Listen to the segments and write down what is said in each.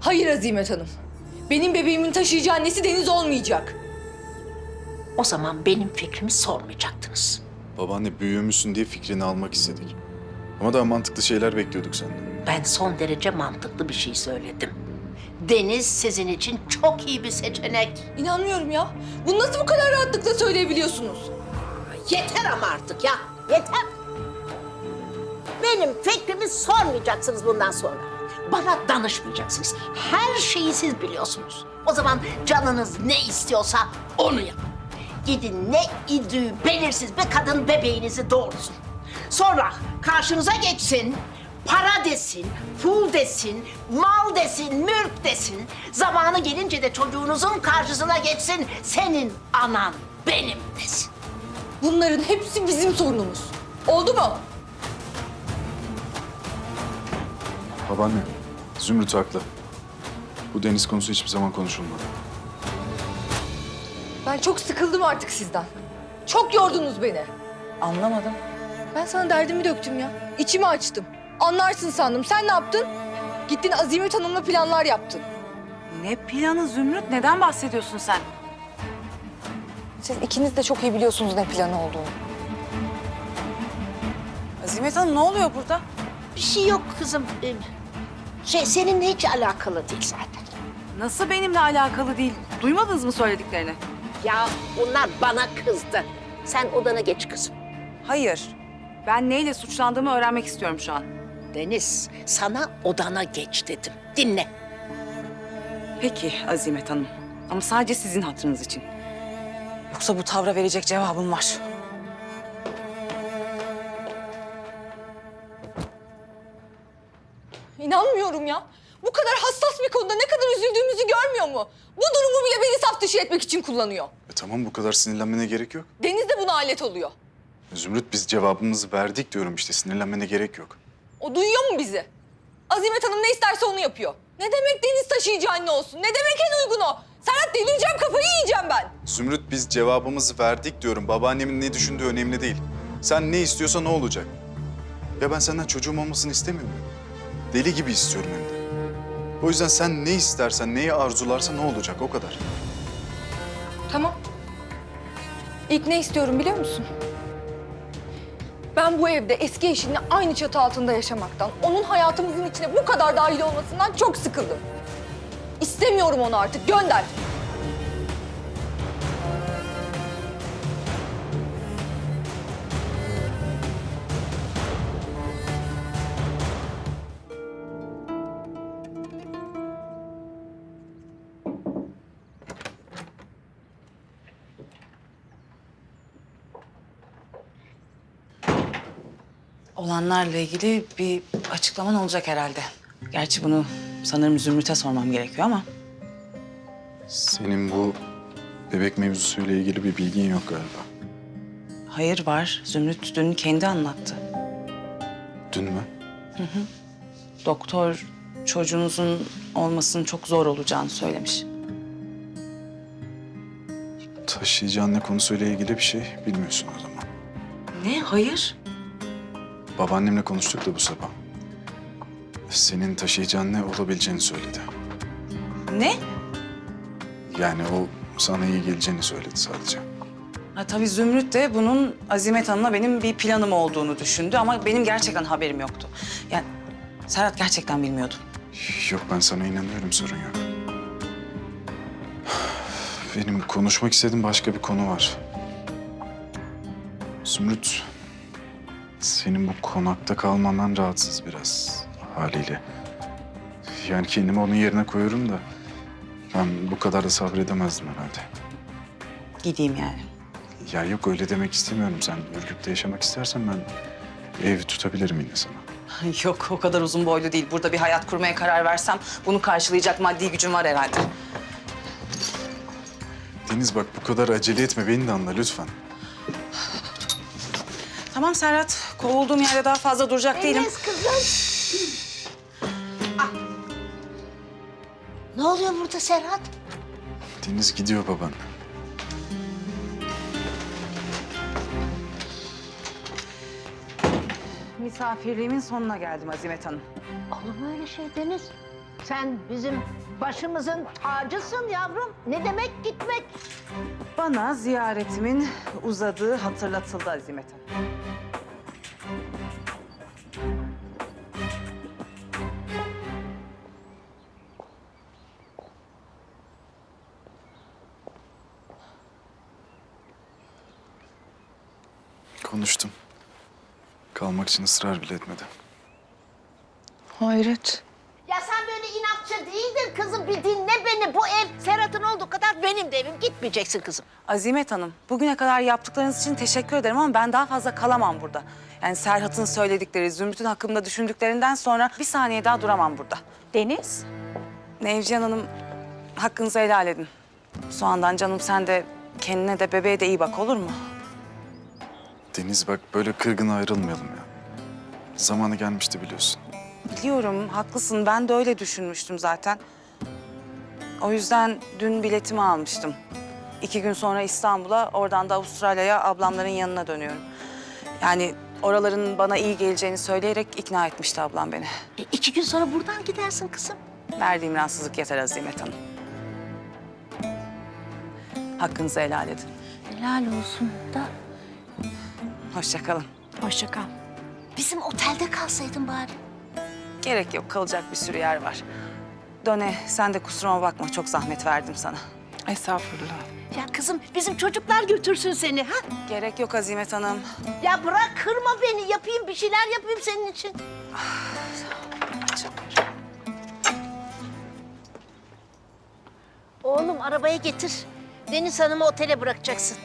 Hayır Azimet Hanım. Benim bebeğimin taşıyıcı annesi Deniz olmayacak. O zaman benim fikrimi sormayacaktınız. Babaanne büyüğümüzsün diye fikrini almak istedik. Ama daha mantıklı şeyler bekliyorduk senden. Ben son derece mantıklı bir şey söyledim. Deniz sizin için çok iyi bir seçenek. İnanmıyorum ya. Bunu nasıl bu kadar rahatlıkla söyleyebiliyorsunuz? Yeter ama artık ya. Yeter. Benim fikrimi sormayacaksınız bundan sonra. Bana danışmayacaksınız. Her şeyi siz biliyorsunuz. O zaman canınız ne istiyorsa onu yapın. Gidin ne idüğü belirsiz bir kadın bebeğinizi doğursun. Sonra karşınıza geçsin, para desin, pul desin, mal desin, mülk desin. Zamanı gelince de çocuğunuzun karşısına geçsin, senin anan benim desin. Bunların hepsi bizim sorunumuz. Oldu mu? Babaanne, Zümrüt haklı. Bu deniz konusu hiçbir zaman konuşulmadı. Ben çok sıkıldım artık sizden. Çok yordunuz beni. Anlamadım. Ben sana derdimi döktüm ya. İçimi açtım. Anlarsın sandım. Sen ne yaptın? Gittin Azimet Hanım'la planlar yaptın. Ne planı Zümrüt? Neden bahsediyorsun sen? Siz ikiniz de çok iyi biliyorsunuz ne planı olduğunu. Azimet Hanım ne oluyor burada? Bir şey yok kızım. Ee, Şey seninle hiç alakalı değil zaten. Nasıl benimle alakalı değil? Duymadınız mı söylediklerini? Ya onlar bana kızdı. Sen odana geç kızım. Hayır. Ben neyle suçlandığımı öğrenmek istiyorum şu an. Deniz, sana odana geç dedim. Dinle. Peki Azimet Hanım. Ama sadece sizin hatırınız için. Yoksa bu tavra verecek cevabım var. İnanmıyorum ya. Bu kadar hassas bir konuda ne kadar üzüldüğümüzü görmüyor mu? Bu durumu bile beni saf dışı etmek için kullanıyor. E tamam bu kadar sinirlenmene gerek yok. Deniz de buna alet oluyor. Zümrüt biz cevabımızı verdik diyorum işte sinirlenmene gerek yok. O duyuyor mu bizi? Azimet Hanım ne isterse onu yapıyor. Ne demek Deniz taşıyıcı anne olsun? Ne demek en uygun o? Serhat delireceğim kafayı yiyeceğim ben. Zümrüt biz cevabımızı verdik diyorum. Babaannemin ne düşündüğü önemli değil. Sen ne istiyorsan o olacak. Ya ben senden çocuğum olmasını istemiyorum. Deli gibi istiyorum hem de. O yüzden sen ne istersen, neyi arzularsan o olacak o kadar. Tamam. İlk ne istiyorum biliyor musun? Ben bu evde eski eşimle aynı çatı altında yaşamaktan, onun hayatımızın içine bu kadar dahil olmasından çok sıkıldım. İstemiyorum onu artık, gönder. Olanlarla ilgili bir açıklaman olacak herhalde. Gerçi bunu sanırım Zümrüt'e sormam gerekiyor ama... Senin bu bebek mevzusuyla ilgili bir bilgin yok galiba. Hayır var. Zümrüt dün kendi anlattı. Dün mü? Doktor çocuğunuzun olmasının çok zor olacağını söylemiş. Taşıyıcı anne konusuyla ilgili bir şey bilmiyorsun o zaman. Ne? Hayır. Babaannemle konuştuk da bu sabah. Senin taşıyıcı anne olabileceğini söyledi. Ne? Yani o sana iyi geleceğini söyledi sadece. Ha, tabii Zümrüt de bunun Azimet Hanım'la benim bir planım olduğunu düşündü ama benim gerçekten haberim yoktu. Yani Serhat gerçekten bilmiyordu. Yok ben sana inanıyorum sorun yok. Benim konuşmak istediğim başka bir konu var. Zümrüt, senin bu konakta kalmandan rahatsız biraz haliyle. Yani kendimi onun yerine koyuyorum da ben bu kadar da sabredemezdim herhalde. Gideyim yani. Ya yok öyle demek istemiyorum. Sen Ürgüp'te yaşamak istersen ben ev tutabilirim yine sana. Yok o kadar uzun boylu değil. Burada bir hayat kurmaya karar versem bunu karşılayacak maddi gücüm var herhalde. Deniz bak bu kadar acele etme beni de anla lütfen. Tamam Serhat, kovulduğum yerde daha fazla duracak değilim. Deniz kızım. Ah. Ne oluyor burada Serhat? Deniz gidiyor baban. Misafirliğimin sonuna geldim Azimet Hanım. Olur mu öyle şey Deniz? Sen bizim başımızın tacısın yavrum. Ne demek gitmek? Bana ziyaretimin uzadığı hatırlatıldı Azimet Hanım. Konuştum. Kalmak için ısrar bile etmedi. Hayret. Ya sen böyle inatçı değildin kızım. Bir dinle beni. Bu ev Serhat'ın olduğu kadar benim de evim. Gitmeyeceksin kızım. Azimet Hanım, bugüne kadar yaptıklarınız için teşekkür ederim ama ben daha fazla kalamam burada. Yani Serhat'ın söyledikleri, Zümrüt'ün hakkında düşündüklerinden sonra bir saniye daha duramam burada. Deniz? Nevcihan Hanım, hakkınızı helal edin. Soğandan canım sen de kendine de bebeğe de iyi bak olur mu? Deniz bak böyle kırgın ayrılmayalım ya. Zamanı gelmişti biliyorsun. Biliyorum, haklısın. Ben de öyle düşünmüştüm zaten. O yüzden dün biletimi almıştım. İki gün sonra İstanbul'a, oradan da Avustralya'ya ablamların yanına dönüyorum. Yani oraların bana iyi geleceğini söyleyerek ikna etmişti ablam beni. E, iki gün sonra buradan gidersin kızım. Verdiğim rahatsızlık yeter Azimet Hanım. Hakkınızı helal edin. Helal olsun da. Hoşça kalın. Hoşça kal. Bizim otelde kalsaydın bari. Gerek yok, kalacak bir sürü yer var. Döne, sen de kusuruma bakma. Çok zahmet verdim sana. Estağfurullah. Ya kızım bizim çocuklar götürsün seni ha? Gerek yok Azimet Hanım. Ya bırak kırma beni. Yapayım bir şeyler yapayım senin için. Oğlum arabayı getir. Deniz Hanım'ı otele bırakacaksın.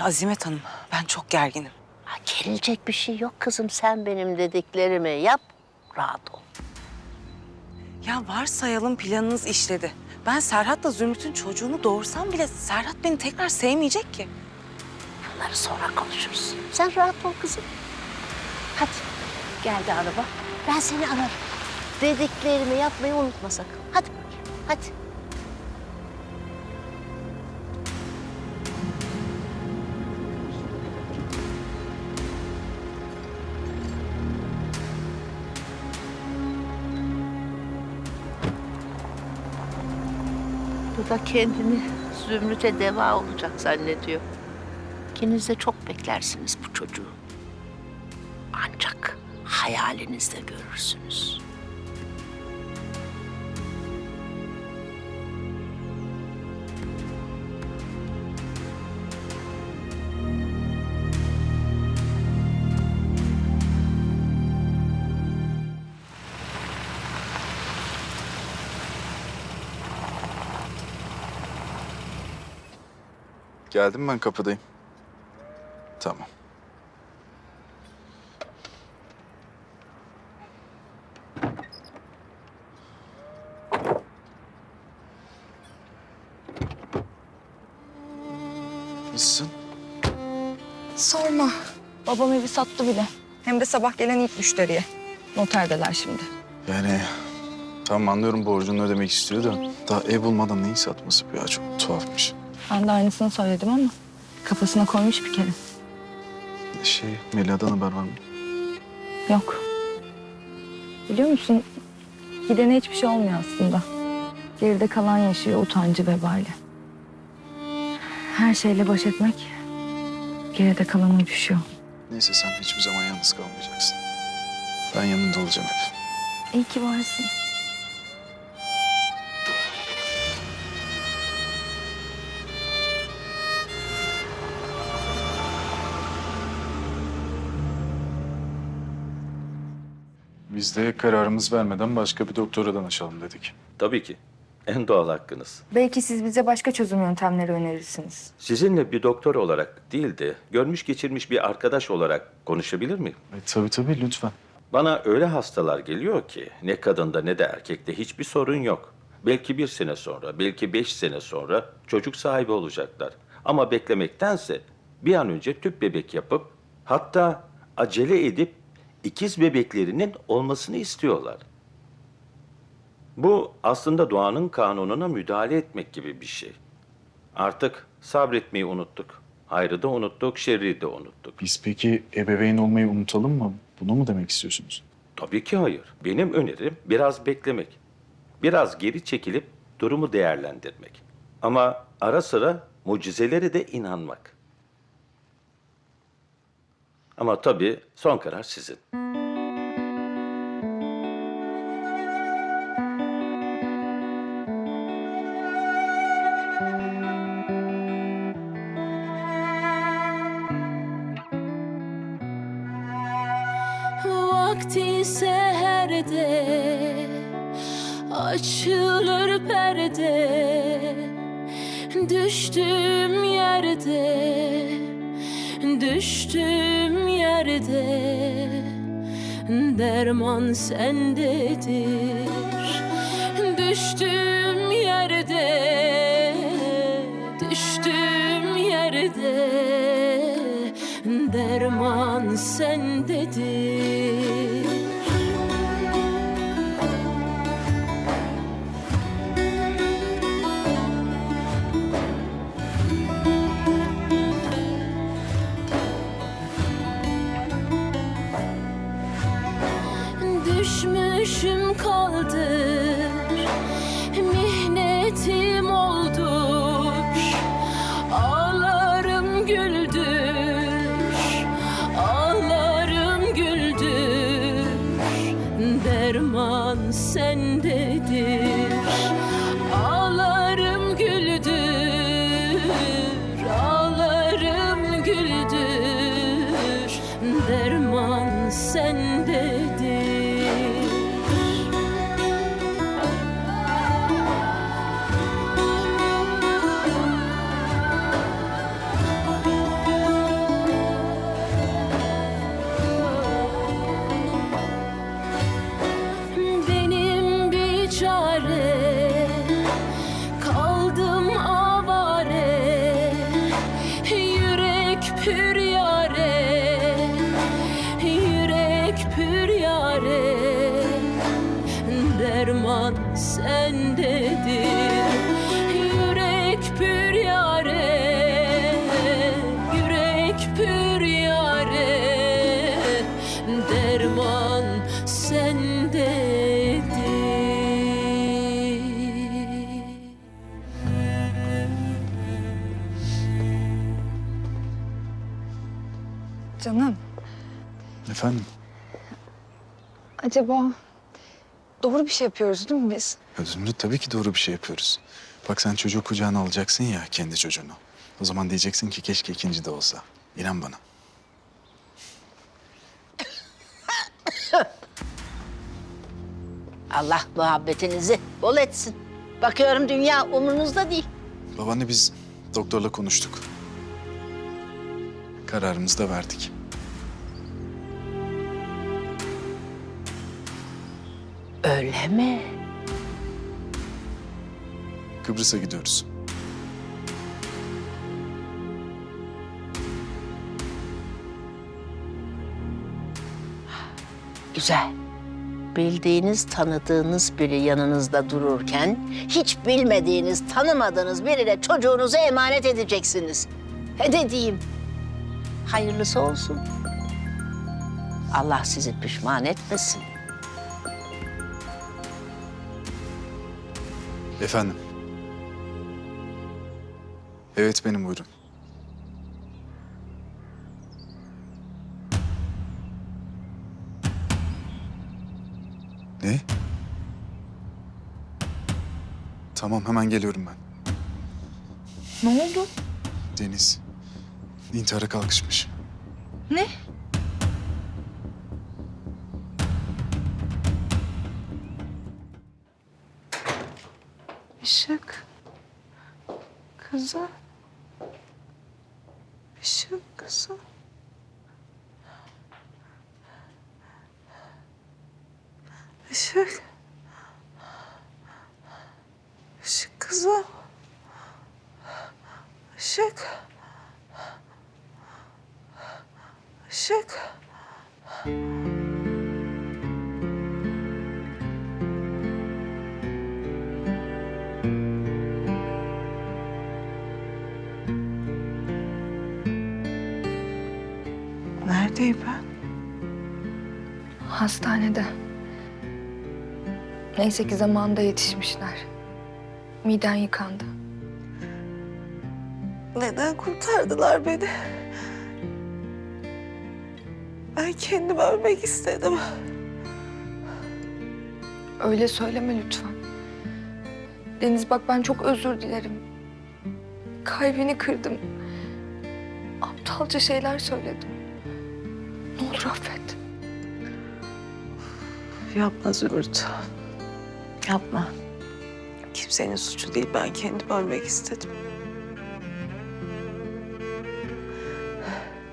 Azimet Hanım, ben çok gerginim. Ha, gerilecek bir şey yok kızım. Sen benim dediklerimi yap. Rahat ol. Ya varsayalım planınız işledi. Ben Serhat'la Zümrüt'ün çocuğunu doğursam bile Serhat beni tekrar sevmeyecek ki. Bunları sonra konuşuruz. Sen rahat ol kızım. Hadi. Geldi araba. Ben seni ararım. Dediklerimi yapmayı unutma sakın. Hadi. Hadi. Da kendini Zümrüt'e deva olacak zannediyor. İkiniz de çok beklersiniz bu çocuğu. Ancak hayalinizde görürsünüz. Geldim ben kapıdayım. Tamam. Nasılsın? Sorma. Babam evi sattı bile. Hem de sabah gelen ilk müşteriye. Noterdeler şimdi. Yani tamam anlıyorum borcunu ödemek istiyor da daha ev bulmadan neyi satması bu ya çok tuhafmış. Ben de aynısını söyledim ama kafasına koymuş bir kere. Şey Melia'dan haber var mı? Yok. Biliyor musun? Gidene hiçbir şey olmuyor aslında. Geride kalan yaşıyor utancı vebali. Her şeyle baş etmek geride kalana düşüyor. Neyse sen hiçbir zaman yalnız kalmayacaksın. Ben yanında olacağım hep. İyi ki varsın. Biz de kararımız vermeden başka bir doktora danışalım dedik. Tabii ki. En doğal hakkınız. Belki siz bize başka çözüm yöntemleri önerirsiniz. Sizinle bir doktor olarak değil de görmüş geçirmiş bir arkadaş olarak konuşabilir miyim? E, tabii tabii lütfen. Bana öyle hastalar geliyor ki ne kadında ne de erkekte hiçbir sorun yok. Belki bir sene sonra, belki beş sene sonra çocuk sahibi olacaklar. Ama beklemektense bir an önce tüp bebek yapıp hatta acele edip ikiz bebeklerinin olmasını istiyorlar. Bu aslında doğanın kanununa müdahale etmek gibi bir şey. Artık sabretmeyi unuttuk. Hayrı da unuttuk, şerri de unuttuk. Biz peki ebeveyn olmayı unutalım mı? Bunu mu demek istiyorsunuz? Tabii ki hayır. Benim önerim biraz beklemek. Biraz geri çekilip durumu değerlendirmek. Ama ara sıra mucizelere de inanmak. Ama tabii son karar sizin. Vakti seherde açılır perde Düştüm yerde düştüm yerde Derman sendedir. Düştüm yerde düştüm yerde Derman sendedir Efendim? acaba doğru bir şey yapıyoruz değil mi biz? Ya Zümrüt tabii ki doğru bir şey yapıyoruz. Bak sen çocuğu kucağına alacaksın ya kendi çocuğunu. O zaman diyeceksin ki keşke ikinci de olsa. İnan bana. Allah muhabbetinizi bol etsin. Bakıyorum dünya umurunuzda değil. Babaanne biz doktorla konuştuk. Kararımızı da verdik. Öyle mi? Kıbrıs'a gidiyoruz. Güzel. Bildiğiniz, tanıdığınız biri yanınızda dururken hiç bilmediğiniz, tanımadığınız birine çocuğunuzu emanet edeceksiniz. He ne diyeyim? Hayırlısı olsun. Allah sizi pişman etmesin. Efendim? Evet benim buyurun. Ne? Tamam hemen geliyorum ben. Ne oldu? Deniz. intihara kalkışmış. Ne? Işık. Kızı. Neredeyim ben? Hastanede. Neyse ki zamanında yetişmişler. Miden yıkandı. Neden kurtardılar beni? Ben kendim ölmek istedim. Öyle söyleme lütfen. Deniz bak ben çok özür dilerim. Kalbini kırdım. Aptalca şeyler söyledim. Ne olur affet. Yapma Zümrüt. Yapma. Kimsenin suçu değil. Ben kendim ölmek istedim.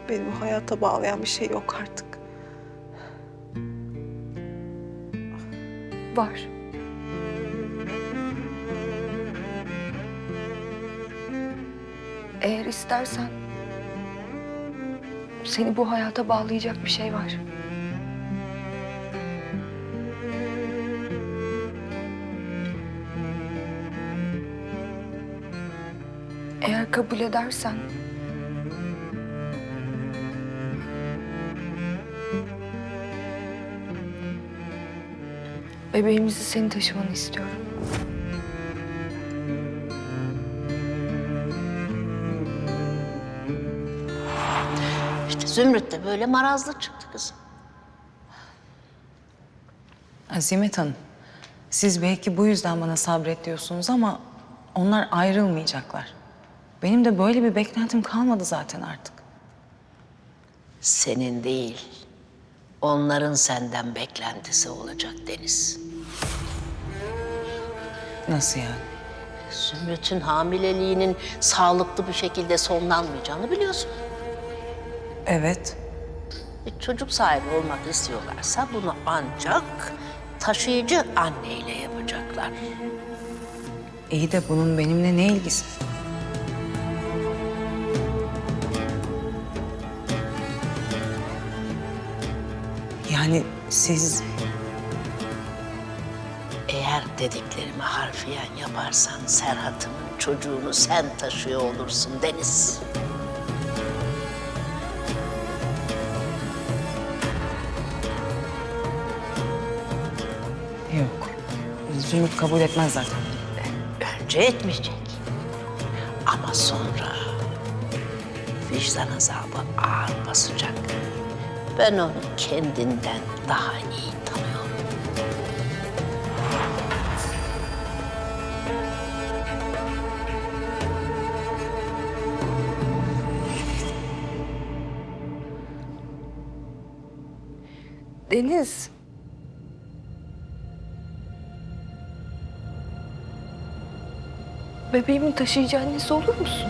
Beni bu hayata bağlayan bir şey yok artık. Var. Eğer istersen seni bu hayata bağlayacak bir şey var. Eğer kabul edersen bebeğimizi senin taşımanı istiyorum. Zümrüt de böyle marazlı çıktı kızım. Azimet Hanım, siz belki bu yüzden bana sabret diyorsunuz ama onlar ayrılmayacaklar. Benim de böyle bir beklentim kalmadı zaten artık. Senin değil, onların senden beklentisi olacak Deniz. Nasıl yani? Zümrüt'ün hamileliğinin sağlıklı bir şekilde sonlanmayacağını biliyorsun. Evet. E, çocuk sahibi olmak istiyorlarsa bunu ancak taşıyıcı anneyle yapacaklar. İyi de bunun benimle ne ilgisi? Yani siz Eğer dediklerimi harfiyen yaparsan Serhat'ımın çocuğunu sen taşıyor olursun Deniz. Zümrüt kabul etmez zaten. Önce etmeyecek. Ama sonra vicdan azabı ağır basacak. Ben onu kendinden daha iyi tanıyorum. Deniz. Bebeğimin taşıyıcı annesi olur musun?